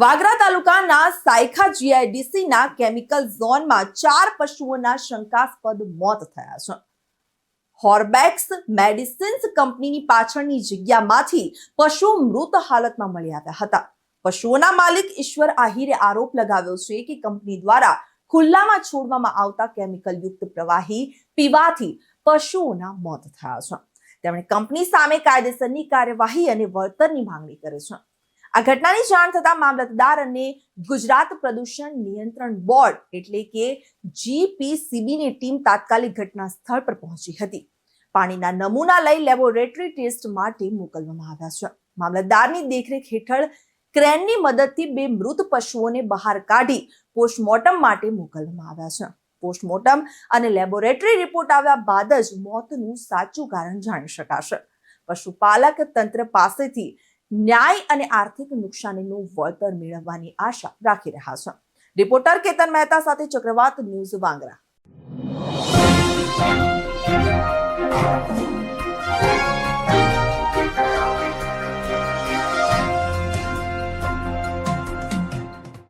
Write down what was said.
વાગરા તાલુકાના સાયખા જીઆઈડીસીના કેમિકલ ઝોનમાં ચાર પશુઓના શંકાસ્પદ મોત થયા છે. હોર્બેક્સ મેડિસિન્સ કંપનીની પાછળની જગ્યામાંથી પશુ મૃત હાલતમાં મળી આવ્યા હતા. પશુઓના માલિક ઈશ્વર આહિરે આરોપ લગાવ્યો છે કે કંપની દ્વારા ખુલ્લામાં છોડવામાં આવતા કેમિકલ યુક્ત પ્રવાહી પીવાથી પશુઓના મોત થયા છે. તેમણે કંપની સામે કાયદેસરની કાર્યવાહી અને વળતરની માંગણી કરી છે. આ ઘટનાની જાણ થતા મામલતદાર અને ગુજરાત પ્રદૂષણ નિયંત્રણ બોર્ડ એટલે કે જીપીસીબીની ટીમ તાત્કાલિક ઘટના સ્થળ પર પહોંચી હતી. પાણીના નમૂના લઈ લેબોરેટરી ટેસ્ટ માટે મોકલવામાં આવ્યા છે. મામલતદારની દેખરેખ હેઠળ ક્રેનની મદદથી બે મૃત પશુઓને બહાર કાઢી પોસ્ટમોર્ટમ માટે મોકલવામાં આવ્યા છે. પોસ્ટમોર્ટમ અને લેબોરેટરી રિપોર્ટ આવ્યા બાદ જ મોતનું સાચું કારણ જાણી શકાશે. પશુપાલક તંત્ર પાસેથી ન્યાય અને આર્થિક નુકસાનીનું વળતર મેળવવાની આશા રાખી રહ્યા છે. રિપોર્ટર કેતન મહેતા સાથે ચક્રવાત ન્યૂઝ વાંગરા.